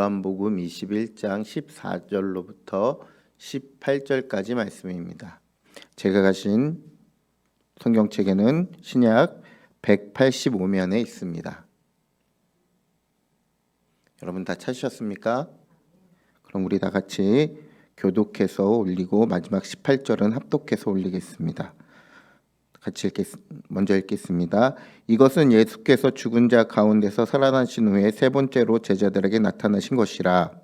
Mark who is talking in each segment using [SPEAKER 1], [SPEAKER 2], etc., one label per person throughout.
[SPEAKER 1] 요한복음 21장 14절로부터 18절까지 말씀입니다. 제가 가신 성경책에는 신약 185면에 있습니다. 여러분 다 찾으셨습니까? 그럼 우리 다 같이 교독해서 올리고 마지막 18절은 합독해서 올리겠습니다. 같이 읽겠, 먼저 읽겠습니다. 이것은 예수께서 죽은 자 가운데서 살아나신 후에 세 번째로 제자들에게 나타나신 것이라.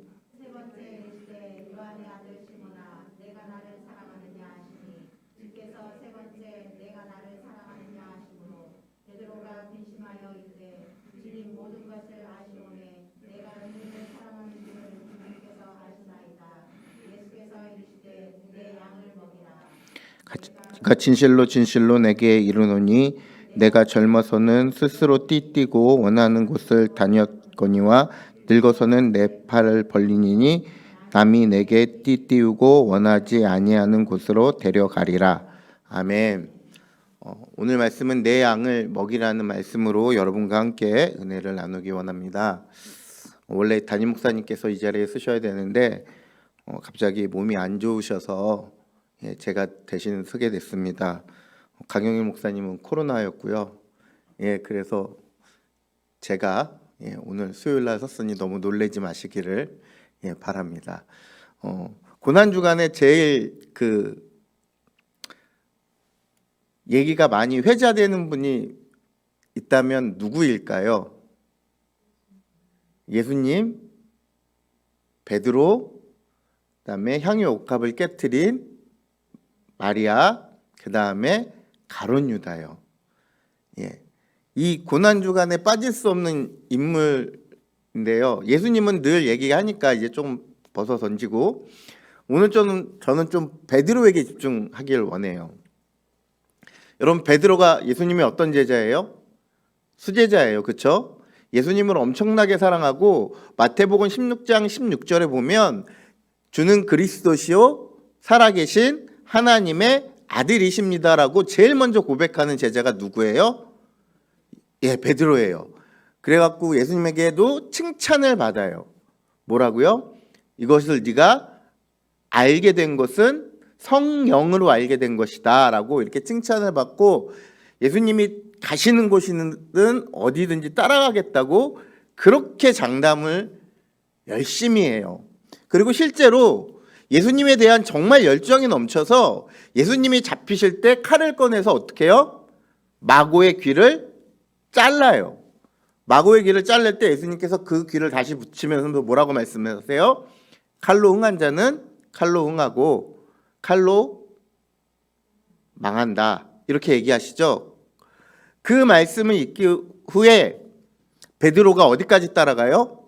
[SPEAKER 1] 가 진실로 진실로 내게 이르노니 내가 젊어서는 스스로 띠뛰고 원하는 곳을 다녔거니와 늙어서는 내 팔을 벌리니 남이 내게 띠띠우고 원하지 아니하는 곳으로 데려가리라. 아멘. 어, 오늘 말씀은 내 양을 먹이라는 말씀으로 여러분과 함께 은혜를 나누기 원합니다. 원래 담임 목사님께서 이 자리에 쓰셔야 되는데 어, 갑자기 몸이 안 좋으셔서 예, 제가 대신 쓰게 됐습니다. 강영일 목사님은 코로나였고요. 예, 그래서 제가 예, 오늘 수요일 날 썼으니 너무 놀래지 마시기를 예, 바랍니다. 어, 고난 주간에 제일 그 얘기가 많이 회자되는 분이 있다면 누구일까요? 예수님, 베드로, 그다음에 향유 옥합을 깨뜨린 마리아, 그 다음에 가론 유다요. 예, 이 고난 주간에 빠질 수 없는 인물인데요. 예수님은 늘 얘기하니까 이제 좀 벗어 던지고 오늘 저는 저는 좀 베드로에게 집중하길 원해요. 여러분 베드로가 예수님의 어떤 제자예요? 수제자예요. 그렇죠? 예수님을 엄청나게 사랑하고 마태복음 16장 16절에 보면 주는 그리스도시요 살아계신 하나님의 아들이십니다라고 제일 먼저 고백하는 제자가 누구예요? 예, 베드로예요. 그래갖고 예수님에게도 칭찬을 받아요. 뭐라고요? 이것을 네가 알게 된 것은 성령으로 알게 된 것이다라고 이렇게 칭찬을 받고 예수님이 가시는 곳이든 어디든지 따라가겠다고 그렇게 장담을 열심히 해요. 그리고 실제로 예수님에 대한 정말 열정이 넘쳐서 예수님이 잡히실 때 칼을 꺼내서 어떻게 해요? 마고의 귀를 잘라요. 마고의 귀를 잘릴 때 예수님께서 그 귀를 다시 붙이면서 뭐라고 말씀하세요? 칼로 응한 자는 칼로 응하고 칼로 망한다. 이렇게 얘기하시죠. 그 말씀을 읽기 후에 베드로가 어디까지 따라가요?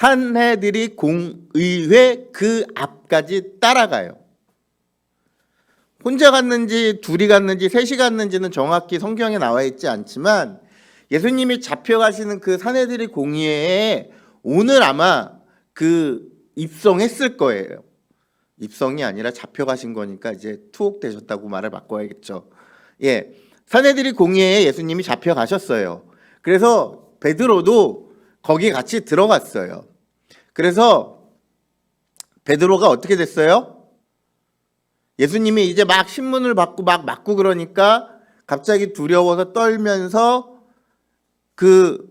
[SPEAKER 1] 산해들이 공의회 그 앞까지 따라가요. 혼자 갔는지 둘이 갔는지 셋이 갔는지는 정확히 성경에 나와 있지 않지만 예수님이 잡혀가시는 그 사내들이 공의회에 오늘 아마 그 입성했을 거예요. 입성이 아니라 잡혀가신 거니까 이제 투옥되셨다고 말을 바꿔야겠죠. 예. 사내들이 공의회에 예수님이 잡혀가셨어요. 그래서 베드로도 거기 같이 들어갔어요. 그래서 베드로가 어떻게 됐어요? 예수님이 이제 막 신문을 받고 막 맞고 그러니까 갑자기 두려워서 떨면서 그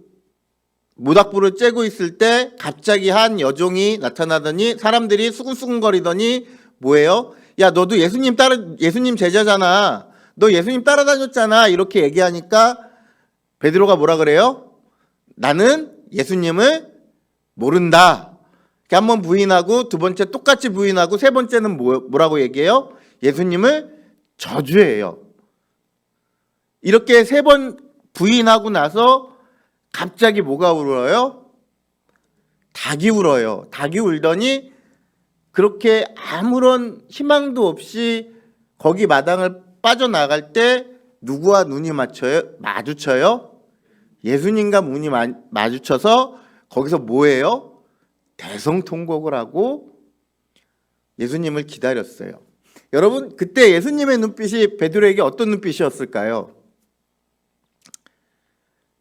[SPEAKER 1] 모닥불을 쬐고 있을 때 갑자기 한 여종이 나타나더니 사람들이 수근수근거리더니 뭐예요? 야 너도 예수님 따라 예수님 제자잖아. 너 예수님 따라다녔잖아. 이렇게 얘기하니까 베드로가 뭐라 그래요? 나는 예수님을 모른다. 한번 부인하고 두 번째 똑같이 부인하고 세 번째는 뭐, 뭐라고 얘기해요? 예수님을 저주해요. 이렇게 세 번 부인하고 나서 갑자기 뭐가 울어요? 닭이 울어요. 닭이 울더니 그렇게 아무런 희망도 없이 거기 마당을 빠져나갈 때 누구와 눈이 맞춰요? 마주쳐요? 예수님과 눈이 마, 마주쳐서 거기서 뭐예요? 대성통곡을 하고 예수님을 기다렸어요. 여러분 그때 예수님의 눈빛이 베드로에게 어떤 눈빛이었을까요?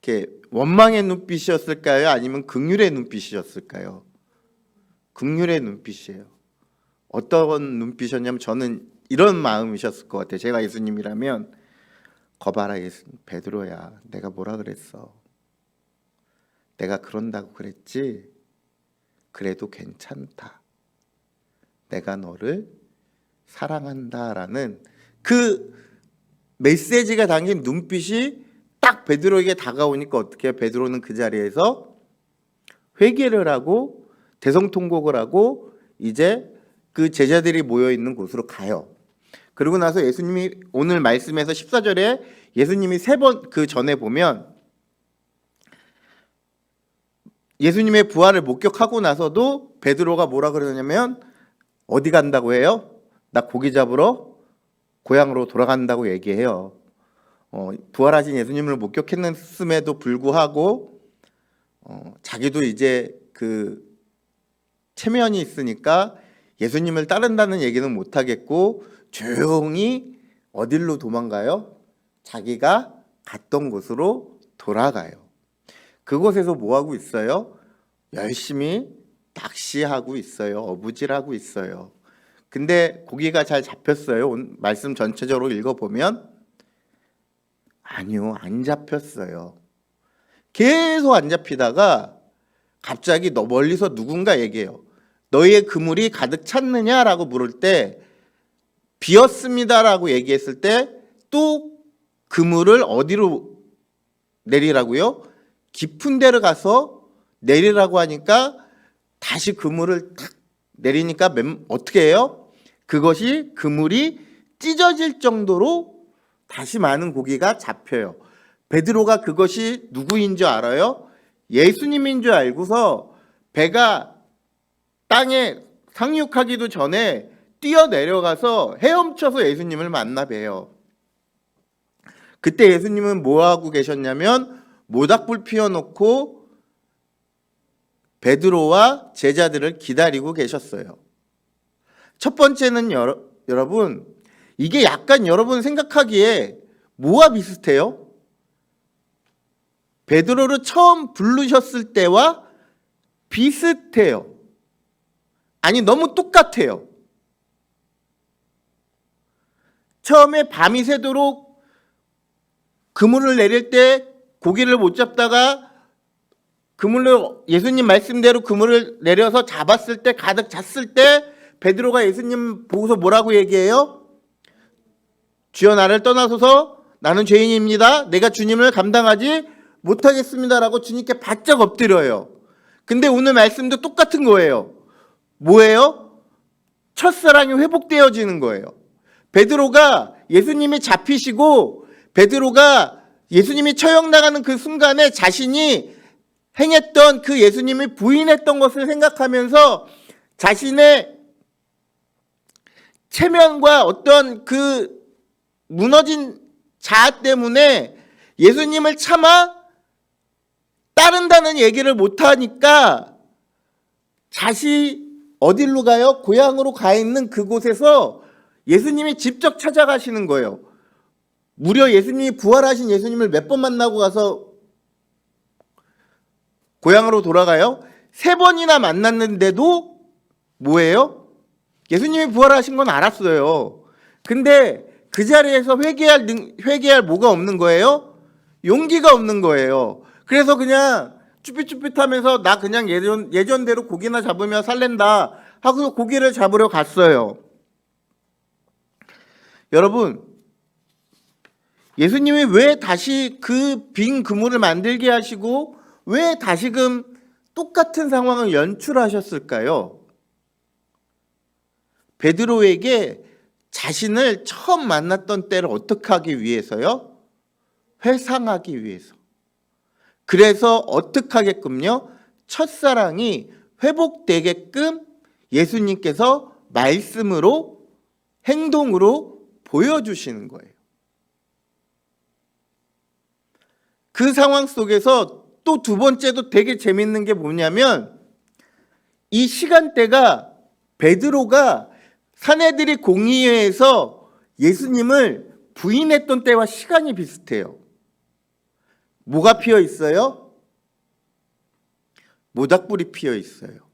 [SPEAKER 1] 이렇게 원망의 눈빛이었을까요? 아니면 극률의 눈빛이었을까요? 극률의 눈빛이에요. 어떤 눈빛이었냐면 저는 이런 마음이셨을 것 같아요. 제가 예수님이라면 거봐라 예수 베드로야 내가 뭐라 그랬어? 내가 그런다고 그랬지? 그래도 괜찮다. 내가 너를 사랑한다라는 그 메시지가 담긴 눈빛이 딱 베드로에게 다가오니까 어떻게? 베드로는 그 자리에서 회개를 하고 대성통곡을 하고 이제 그 제자들이 모여 있는 곳으로 가요. 그리고 나서 예수님이 오늘 말씀에서 14절에 예수님이 세 번 그 전에 보면 예수님의 부활을 목격하고 나서도 베드로가 뭐라 그러냐면 어디 간다고 해요? 나 고기 잡으러 고향으로 돌아간다고 얘기해요. 어, 부활하신 예수님을 목격했음에도 불구하고 어, 자기도 이제 그 체면이 있으니까 예수님을 따른다는 얘기는 못 하겠고 조용히 어딜로 도망가요? 자기가 갔던 곳으로 돌아가요. 그곳에서 뭐 하고 있어요? 열심히 낚시하고 있어요. 어부질하고 있어요. 근데 고기가 잘 잡혔어요. 온- 말씀 전체적으로 읽어보면 아니요, 안 잡혔어요. 계속 안 잡히다가 갑자기 너 멀리서 누군가 얘기해요. 너희의 그물이 가득 찼느냐라고 물을 때 비었습니다라고 얘기했을 때 또 그물을 어디로 내리라고요? 깊은 데를 가서 내리라고 하니까 다시 그물을 탁 내리니까 맨- 어떻게 해요? 그것이 그물이 찢어질 정도로 다시 많은 고기가 잡혀요. 베드로가 그것이 누구인 줄 알아요? 예수님인 줄 알고서 배가 땅에 상륙하기도 전에 뛰어내려가서 헤엄쳐서 예수님을 만나 봬요. 그때 예수님은 뭐 하고 계셨냐면 모닥불 피워놓고 베드로와 제자들을 기다리고 계셨어요. 첫 번째는 여러, 여러분 이게 약간 여러분 생각하기에 뭐와 비슷해요? 베드로를 처음 부르셨을 때와 비슷해요. 아니 너무 똑같아요. 처음에 밤이 새도록 그물을 내릴 때 고기를 못 잡다가 그물로 예수님 말씀대로 그물을 내려서 잡았을 때 가득 찼을 때 베드로가 예수님 보고서 뭐라고 얘기해요? 주여 나를 떠나소서 나는 죄인입니다. 내가 주님을 감당하지 못하겠습니다라고 주님께 바짝 엎드려요. 근데 오늘 말씀도 똑같은 거예요. 뭐예요? 첫사랑이 회복되어지는 거예요. 베드로가 예수님이 잡히시고 베드로가 예수님이 처형 나가는 그 순간에 자신이 행했던 그 예수님이 부인했던 것을 생각하면서 자신의 체면과 어떤 그 무너진 자아 때문에 예수님을 차마 따른다는 얘기를 못하니까 자시 어디로 가요? 고향으로 가 있는 그곳에서 예수님이 직접 찾아가시는 거예요. 무려 예수님이 부활하신 예수님을 몇 번 만나고 가서 고향으로 돌아가요? 세 번이나 만났는데도 뭐예요? 예수님이 부활하신 건 알았어요. 근데 그 자리에서 회개할 능- 회개할 뭐가 없는 거예요? 용기가 없는 거예요. 그래서 그냥 쭈삣쭈삣하면서 나 그냥 예전 예전대로 고기나 잡으며 살랜다 하고 고기를 잡으러 갔어요. 여러분 예수님이 왜 다시 그 빈 그물을 만들게 하시고 왜 다시금 똑같은 상황을 연출하셨을까요? 베드로에게 자신을 처음 만났던 때를 어떻게 하기 위해서요? 회상하기 위해서. 그래서 어떻게 하게끔요? 첫사랑이 회복되게끔 예수님께서 말씀으로 행동으로 보여주시는 거예요. 그 상황 속에서 또 두 번째도 되게 재밌는 게 뭐냐면 이 시간대가 베드로가 사내들이 공의회에서 예수님을 부인했던 때와 시간이 비슷해요. 뭐가 피어 있어요? 모닥불이 피어 있어요.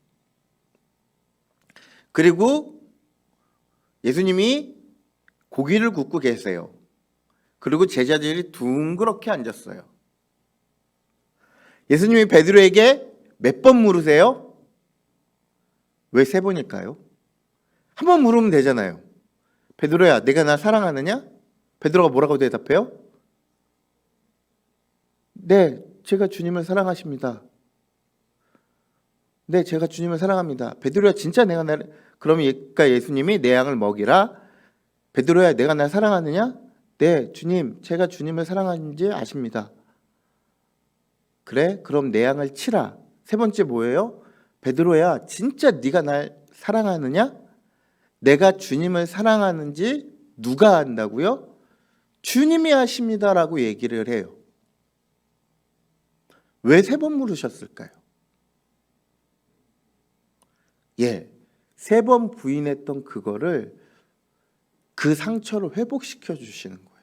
[SPEAKER 1] 그리고 예수님이 고기를 굽고 계세요. 그리고 제자들이 둥그렇게 앉았어요. 예수님이 베드로에게 몇 번 물으세요? 왜 세 번일까요? 한 번 물으면 되잖아요. 베드로야, 내가 나 사랑하느냐? 베드로가 뭐라고 대답해요? 네, 제가 주님을 사랑하십니다. 네, 제가 주님을 사랑합니다. 베드로야, 진짜 내가 나 그러면 그러니까 예수님이 내 양을 먹이라. 베드로야, 내가 날 사랑하느냐? 네, 주님, 제가 주님을 사랑하는지 아십니다. 그래? 그럼 내 양을 치라. 세 번째 뭐예요? 베드로야, 진짜 네가 날 사랑하느냐? 내가 주님을 사랑하는지 누가 안다고요? 주님이 아십니다라고 얘기를 해요. 왜 세 번 물으셨을까요? 예, 세 번 부인했던 그거를 그 상처를 회복시켜 주시는 거예요.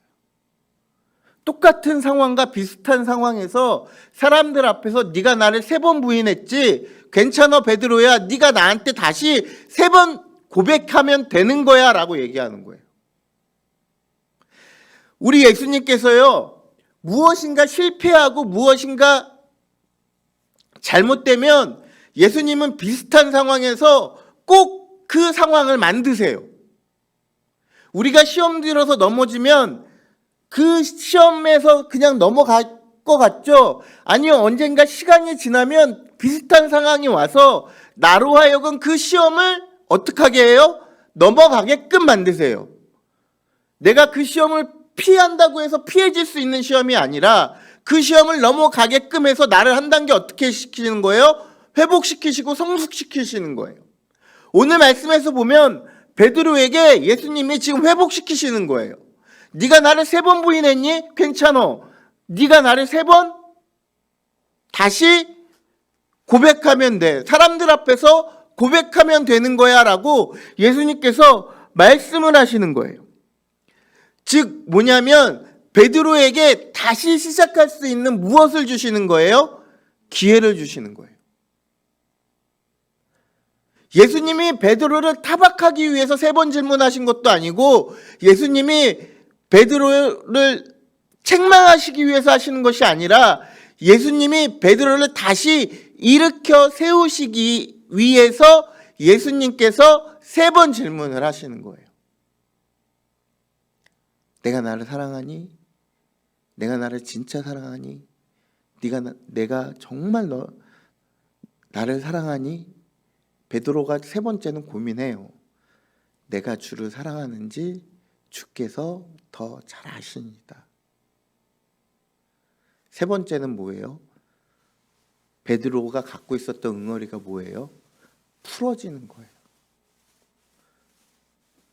[SPEAKER 1] 똑같은 상황과 비슷한 상황에서 사람들 앞에서 네가 나를 세 번 부인했지 괜찮아 베드로야 네가 나한테 다시 세 번 고백하면 되는 거야 라고 얘기하는 거예요. 우리 예수님께서요 무엇인가 실패하고 무엇인가 잘못되면 예수님은 비슷한 상황에서 꼭 그 상황을 만드세요. 우리가 시험 들어서 넘어지면 그 시험에서 그냥 넘어갈 것 같죠? 아니요, 언젠가 시간이 지나면 비슷한 상황이 와서 나로 하여금 그 시험을 어떻게 해요? 넘어가게끔 만드세요. 내가 그 시험을 피한다고 해서 피해질 수 있는 시험이 아니라 그 시험을 넘어가게끔 해서 나를 한 단계 어떻게 시키는 거예요? 회복시키시고 성숙시키시는 거예요. 오늘 말씀에서 보면 베드로에게 예수님이 지금 회복시키시는 거예요. 네가 나를 세 번 부인했니? 괜찮어. 네가 나를 세 번 다시 고백하면 돼. 사람들 앞에서 고백하면 되는 거야 라고 예수님께서 말씀을 하시는 거예요. 즉 뭐냐면 베드로에게 다시 시작할 수 있는 무엇을 주시는 거예요? 기회를 주시는 거예요. 예수님이 베드로를 타박하기 위해서 세 번 질문하신 것도 아니고 예수님이 베드로를 책망하시기 위해서 하시는 것이 아니라 예수님이 베드로를 다시 일으켜 세우시기 위해서 예수님께서 세 번 질문을 하시는 거예요. 내가 나를 사랑하니? 내가 나를 진짜 사랑하니? 네가 나, 내가 정말 너 나를 사랑하니? 베드로가 세 번째는 고민해요. 내가 주를 사랑하는지 주께서 더 잘 아십니다. 세 번째는 뭐예요? 베드로가 갖고 있었던 응어리가 뭐예요? 풀어지는 거예요.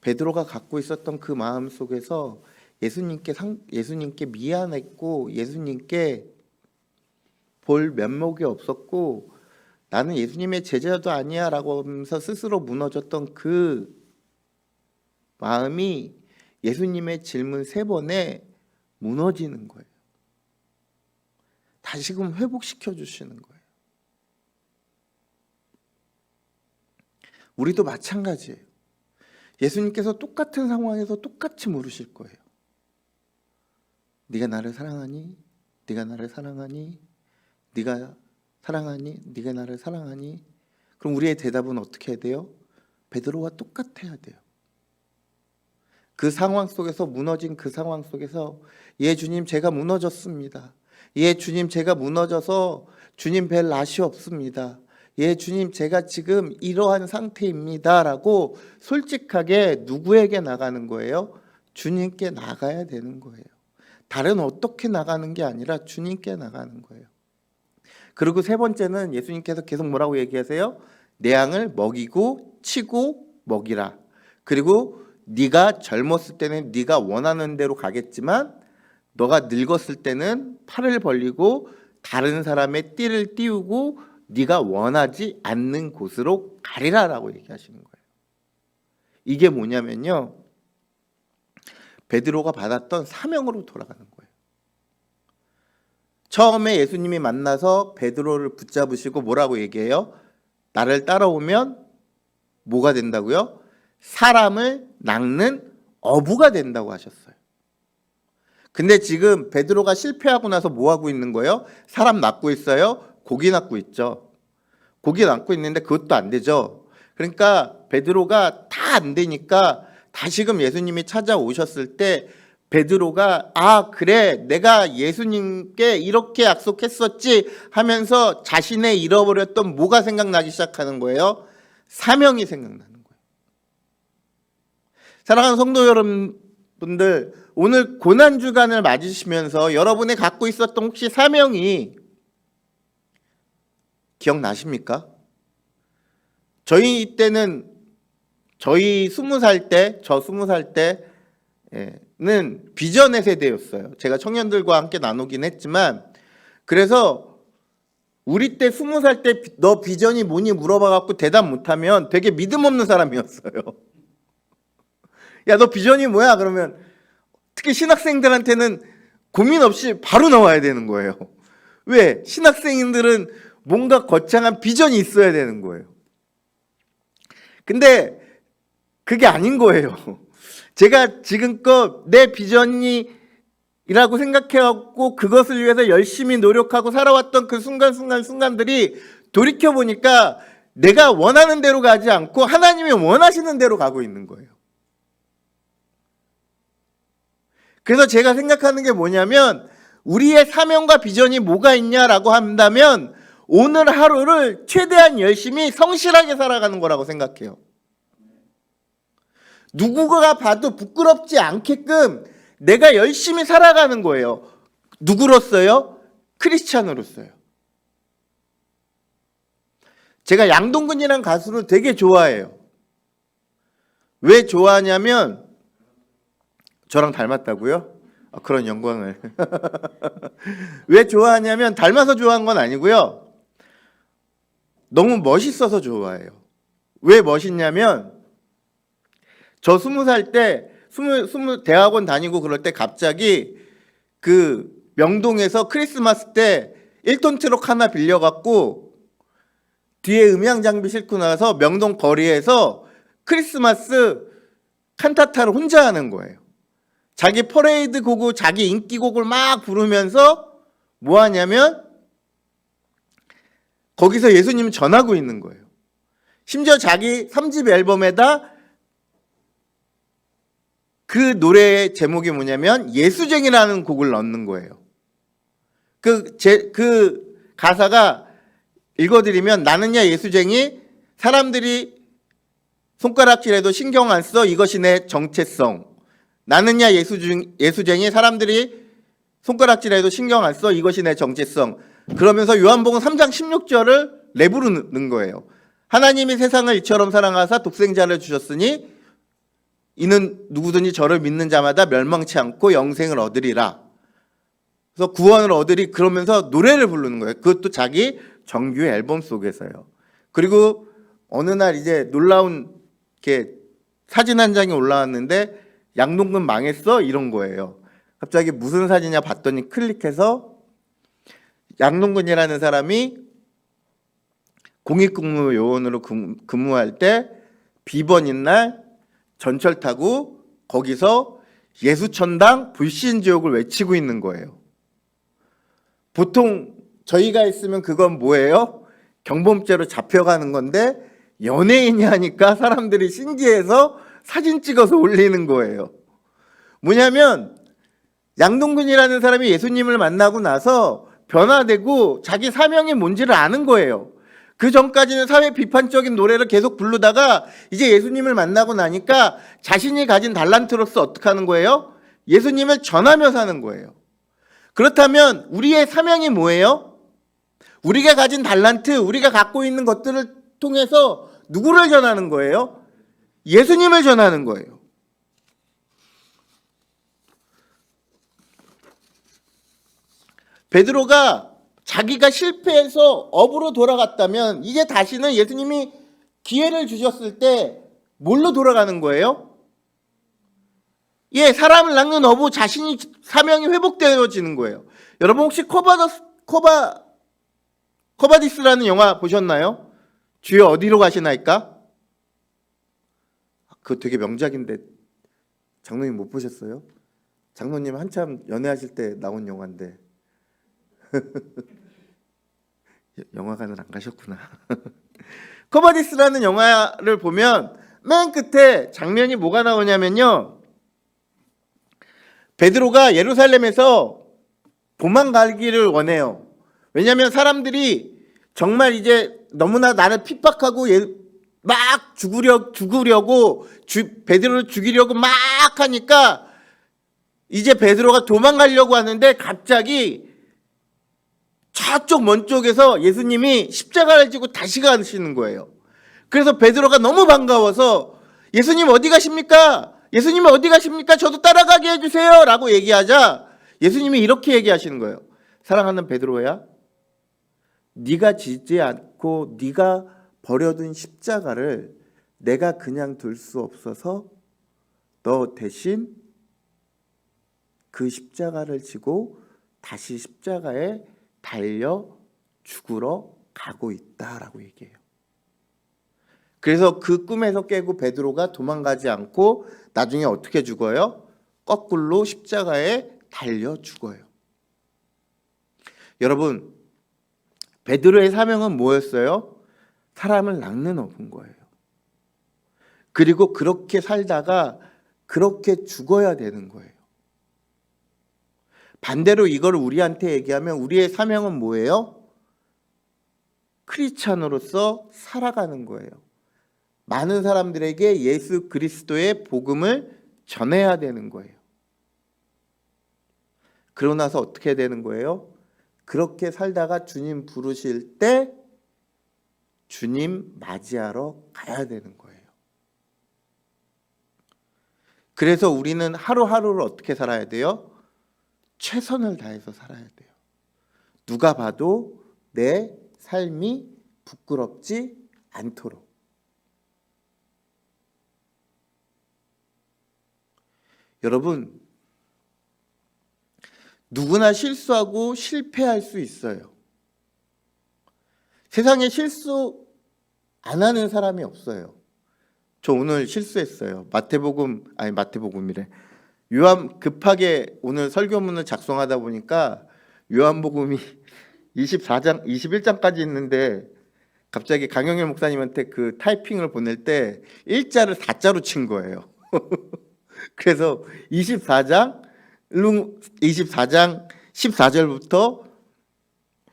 [SPEAKER 1] 베드로가 갖고 있었던 그 마음 속에서 예수님께 상, 예수님께 미안했고 예수님께 볼 면목이 없었고 나는 예수님의 제자도 아니야라고 하면서 스스로 무너졌던 그 마음이 예수님의 질문 세 번에 무너지는 거예요. 다시금 회복시켜 주시는 거예요. 우리도 마찬가지예요. 예수님께서 똑같은 상황에서 똑같이 물으실 거예요. 네가 나를 사랑하니? 네가 나를 사랑하니? 네가 사랑하니? 네가 나를 사랑하니? 그럼 우리의 대답은 어떻게 해야 돼요? 베드로와 똑같아야 돼요. 그 상황 속에서 무너진 그 상황 속에서 예 주님 제가 무너졌습니다. 예 주님 제가 무너져서 주님 뵐 낯이 없습니다. 예 주님 제가 지금 이러한 상태입니다라고 솔직하게 누구에게 나가는 거예요? 주님께 나가야 되는 거예요. 다른 어떻게 나가는 게 아니라 주님께 나가는 거예요. 그리고 세 번째는 예수님께서 계속 뭐라고 얘기하세요? 내 양을 먹이고 치고 먹이라. 그리고 네가 젊었을 때는 네가 원하는 대로 가겠지만 너가 늙었을 때는 팔을 벌리고 다른 사람의 띠를 띄우고 네가 원하지 않는 곳으로 가리라라고 얘기하시는 거예요. 이게 뭐냐면요. 베드로가 받았던 사명으로 돌아가는 거예요. 처음에 예수님이 만나서 베드로를 붙잡으시고 뭐라고 얘기해요? 나를 따라오면 뭐가 된다고요? 사람을 낚는 어부가 된다고 하셨어요. 근데 지금 베드로가 실패하고 나서 뭐 하고 있는 거예요? 사람 낚고 있어요? 고기 낚고 있죠. 고기 낚고 있는데 그것도 안 되죠. 그러니까 베드로가 다 안 되니까 다시금 예수님이 찾아오셨을 때 베드로가 아 그래 내가 예수님께 이렇게 약속했었지 하면서 자신의 잃어버렸던 뭐가 생각나기 시작하는 거예요? 사명이 생각나는 거예요. 사랑하는 성도 여러분들 오늘 고난 주간을 맞으시면서 여러분이 갖고 있었던 혹시 사명이 기억나십니까? 저희 이때는 저희 스무 살 때, 저 스무 살 때는 비전의 세대였어요. 제가 청년들과 함께 나누긴 했지만, 그래서 우리 때 스무 살 때 너 비전이 뭐니 물어봐 갖고 대답 못하면 되게 믿음 없는 사람이었어요. 야, 너 비전이 뭐야? 그러면 특히 신학생들한테는 고민 없이 바로 나와야 되는 거예요. 왜? 신학생들은 뭔가 거창한 비전이 있어야 되는 거예요. 근데 그게 아닌 거예요. 제가 지금껏 내 비전이 이라고 생각해갖고 그것을 위해서 열심히 노력하고 살아왔던 그 순간순간 순간들이 돌이켜보니까 내가 원하는 대로 가지 않고 하나님이 원하시는 대로 가고 있는 거예요. 그래서 제가 생각하는 게 뭐냐면 우리의 사명과 비전이 뭐가 있냐라고 한다면 오늘 하루를 최대한 열심히 성실하게 살아가는 거라고 생각해요. 누구가 봐도 부끄럽지 않게끔 내가 열심히 살아가는 거예요. 누구로서요? 크리스찬으로서요. 제가 양동근이라는 가수를 되게 좋아해요. 왜 좋아하냐면 저랑 닮았다고요? 아, 그런 영광을. 왜 좋아하냐면 닮아서 좋아한 건 아니고요. 너무 멋있어서 좋아해요. 왜 멋있냐면 저 스무 살 때 스무 스무 대학원 다니고 그럴 때 갑자기 그 명동에서 크리스마스 때 1톤 트럭 하나 빌려 갖고 뒤에 음향 장비 싣고 나서 명동 거리에서 크리스마스 칸타타를 혼자 하는 거예요. 자기 퍼레이드 곡을 자기 인기곡을 막 부르면서 뭐 하냐면 거기서 예수님 전하고 있는 거예요. 심지어 자기 3집 앨범에다 그 노래의 제목이 뭐냐면 예수쟁이라는 곡을 넣는 거예요. 그, 제, 그 가사가 읽어드리면 나는야 예수쟁이 사람들이 손가락질해도 신경 안 써 이것이 내 정체성. 나는야 예수쟁, 예수쟁이 사람들이 손가락질해도 신경 안 써 이것이 내 정체성. 그러면서 요한복음 3장 16절을 랩으로 넣는 거예요. 하나님이 세상을 이처럼 사랑하사 독생자를 주셨으니 이는 누구든지 저를 믿는 자마다 멸망치 않고 영생을 얻으리라. 그래서 구원을 얻으리 그러면서 노래를 부르는 거예요. 그것도 자기 정규 앨범 속에서요. 그리고 어느 날 이제 놀라운 이렇게 사진 한 장이 올라왔는데 양동근 망했어 이런 거예요. 갑자기 무슨 사진이냐 봤더니 클릭해서 양동근이라는 사람이 공익근무 요원으로 근무할 때 비번인 날 전철 타고 거기서 예수천당 불신 지옥을 외치고 있는 거예요. 보통 저희가 있으면 그건 뭐예요? 경범죄로 잡혀가는 건데 연예인이 하니까 사람들이 신기해서 사진 찍어서 올리는 거예요. 뭐냐면 양동근이라는 사람이 예수님을 만나고 나서 변화되고 자기 사명이 뭔지를 아는 거예요. 그 전까지는 사회 비판적인 노래를 계속 부르다가 이제 예수님을 만나고 나니까 자신이 가진 달란트로서 어떻게 하는 거예요? 예수님을 전하며 사는 거예요. 그렇다면 우리의 사명이 뭐예요? 우리가 가진 달란트, 우리가 갖고 있는 것들을 통해서 누구를 전하는 거예요? 예수님을 전하는 거예요. 베드로가 자기가 실패해서 업으로 돌아갔다면 이제 다시는 예수님이 기회를 주셨을 때 뭘로 돌아가는 거예요? 예, 사람을 낚는 어부 자신이 사명이 회복되어지는 거예요. 여러분 혹시 코바더스 코바 코바디스라는 영화 보셨나요? 주여 어디로 가시나이까? 그거 되게 명작인데 장로님 못 보셨어요? 장로님 한참 연애하실 때 나온 영화인데 영화관을 안 가셨구나. 코바디스라는 영화를 보면 맨 끝에 장면이 뭐가 나오냐면요. 베드로가 예루살렘에서 도망가기를 원해요. 왜냐하면 사람들이 정말 이제 너무나 나를 핍박하고 예- 막 죽으려 죽으려고 주, 베드로를 죽이려고 막 하니까 이제 베드로가 도망가려고 하는데 갑자기 저쪽 먼 쪽에서 예수님이 십자가를 지고 다시 가시는 거예요. 그래서 베드로가 너무 반가워서 예수님 어디 가십니까? 예수님 어디 가십니까? 저도 따라가게 해주세요. 라고 얘기하자 예수님이 이렇게 얘기하시는 거예요. 사랑하는 베드로야, 네가 지지 않고 네가 버려둔 십자가를 내가 그냥 둘 수 없어서 너 대신 그 십자가를 지고 다시 십자가에 달려 죽으러 가고 있다라고 얘기해요. 그래서 그 꿈에서 깨고 베드로가 도망가지 않고 나중에 어떻게 죽어요? 거꾸로 십자가에 달려 죽어요. 여러분, 베드로의 사명은 뭐였어요? 사람을 업은 거예요. 그리고 그렇게 살다가 그렇게 죽어야 되는 거예요. 반대로 이걸 우리한테 얘기하면 우리의 사명은 뭐예요? 크리스찬으로서 살아가는 거예요. 많은 사람들에게 예수 그리스도의 복음을 전해야 되는 거예요. 그러고 나서 어떻게 되는 거예요? 그렇게 살다가 주님 부르실 때 주님 맞이하러 가야 되는 거예요. 그래서 우리는 하루하루를 어떻게 살아야 돼요? 최선을 다해서 살아야 돼요. 누가 봐도 내 삶이 부끄럽지 않도록. 여러분, 누구나 실수하고 실패할 수 있어요. 세상에 실수 안 하는 사람이 없어요. 저 오늘 실수했어요. 마태복음 아니 마태복음이래. 요한 급하게 오늘 설교문을 작성하다 보니까 요한복음이 24장 21장까지 있는데 갑자기 강영일 목사님한테 그 타이핑을 보낼 때 일자를 4자로 친 거예요. 그래서 24장 24장 14절부터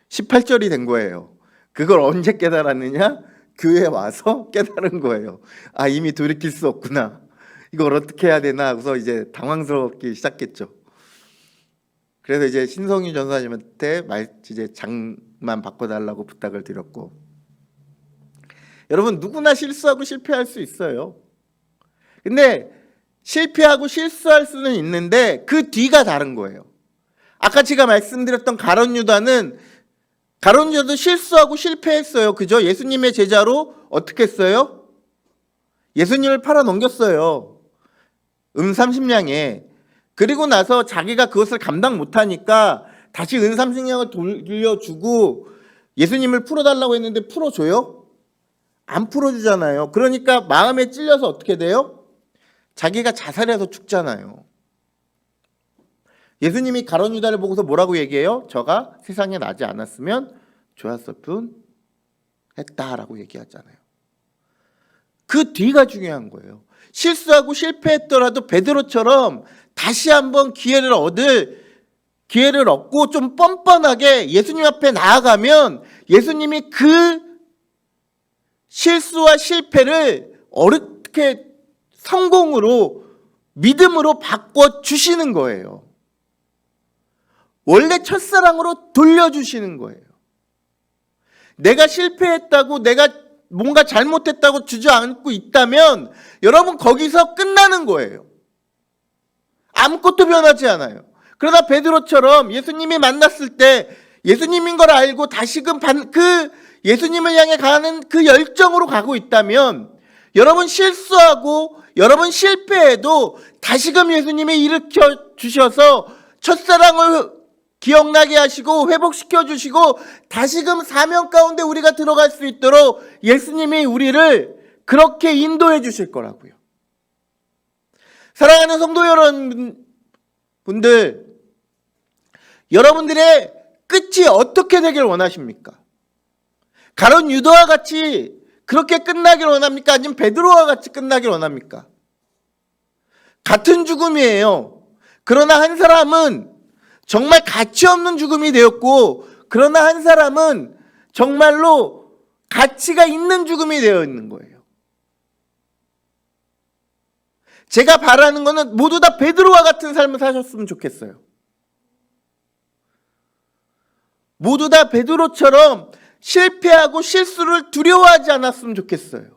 [SPEAKER 1] 18절이 된 거예요. 그걸 언제 깨달았느냐? 교회 와서 깨달은 거예요. 아, 이미 돌이킬 수 없구나. 이걸 어떻게 해야 되나 하고서 이제 당황스럽기 시작했죠. 그래서 이제 신성유 전사님한테 말 이제 장만 바꿔달라고 부탁을 드렸고 여러분 누구나 실수하고 실패할 수 있어요. 근데 실패하고 실수할 수는 있는데 그 뒤가 다른 거예요. 아까 제가 말씀드렸던 가론 유다는 가론 유다도 실수하고 실패했어요. 그죠? 예수님의 제자로 어떻게 했어요? 예수님을 팔아 넘겼어요. 음 30냥에. 그리고 나서 자기가 그것을 감당 못하니까 다시 은 30냥을 돌려주고 예수님을 풀어달라고 했는데 풀어줘요? 안 풀어주잖아요. 그러니까 마음에 찔려서 어떻게 돼요? 자기가 자살해서 죽잖아요. 예수님이 가론 유다를 보고서 뭐라고 얘기해요? 저가 세상에 나지 않았으면 좋았을 뿐 했다라고 얘기하잖아요. 그 뒤가 중요한 거예요. 실수하고 실패했더라도 베드로처럼 다시 한번 기회를 얻을 기회를 얻고 좀 뻔뻔하게 예수님 앞에 나아가면 예수님이 그 실수와 실패를 어떻게 성공으로 믿음으로 바꿔 주시는 거예요. 원래 첫사랑으로 돌려주시는 거예요. 내가 실패했다고 내가 뭔가 잘못했다고 주저앉고 있다면 여러분 거기서 끝나는 거예요. 아무것도 변하지 않아요. 그러나 베드로처럼 예수님이 만났을 때 예수님인 걸 알고 다시금 반- 그 예수님을 향해 가는 그 열정으로 가고 있다면 여러분 실수하고 여러분 실패해도 다시금 예수님이 일으켜 주셔서 첫사랑을 기억나게 하시고 회복시켜 주시고 다시금 사명 가운데 우리가 들어갈 수 있도록 예수님이 우리를 그렇게 인도해 주실 거라고요. 사랑하는 성도 여러분들, 여러분들의 끝이 어떻게 되길 원하십니까? 가론 유다와 같이 그렇게 끝나길 원합니까? 아니면 베드로와 같이 끝나길 원합니까? 같은 죽음이에요. 그러나 한 사람은 정말 가치 없는 죽음이 되었고, 그러나 한 사람은 정말로 가치가 있는 죽음이 되어 있는 거예요. 제가 바라는 거는 모두 다 베드로와 같은 삶을 사셨으면 좋겠어요. 모두 다 베드로처럼 실패하고 실수를 두려워하지 않았으면 좋겠어요.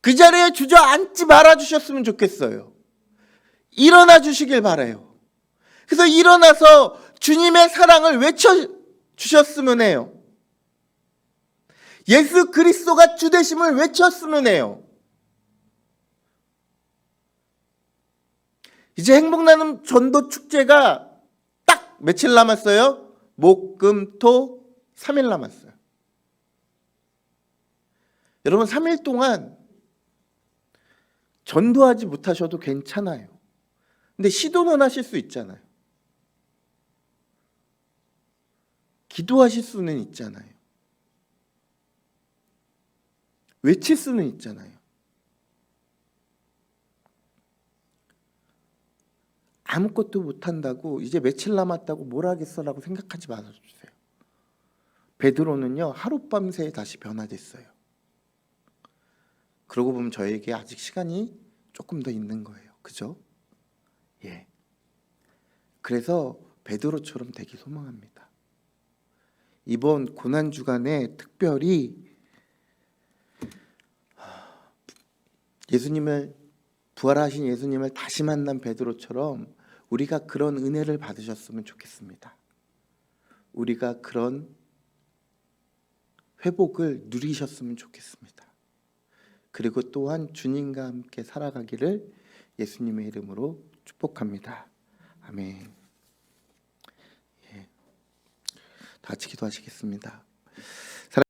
[SPEAKER 1] 그 자리에 주저앉지 말아 주셨으면 좋겠어요. 일어나 주시길 바라요. 그래서 일어나서 주님의 사랑을 외쳐 주셨으면 해요. 예수 그리스도가 주 되심을 외쳤으면 해요. 이제 행복나눔 전도 축제가 딱 며칠 남았어요? 목, 금, 토 3일 남았어요. 여러분 3일 동안 전도하지 못하셔도 괜찮아요. 근데 시도는 하실 수 있잖아요. 기도하실 수는 있잖아요. 외칠 수는 있잖아요. 아무것도 못한다고 이제 며칠 남았다고 뭘 하겠어라고 생각하지 말아주세요. 베드로는요 하룻밤 새에 다시 변화됐어요. 그러고 보면 저에게 아직 시간이 조금 더 있는 거예요. 그죠? 예. 그래서 베드로처럼 되기 소망합니다. 이번 고난 주간에 특별히 예수님을 부활하신 예수님을 다시 만난 베드로처럼 우리가 그런 은혜를 받으셨으면 좋겠습니다. 우리가 그런 회복을 누리셨으면 좋겠습니다. 그리고 또한 주님과 함께 살아가기를 예수님의 이름으로 축복합니다. 아멘. 예. 다 같이 기도하시겠습니다.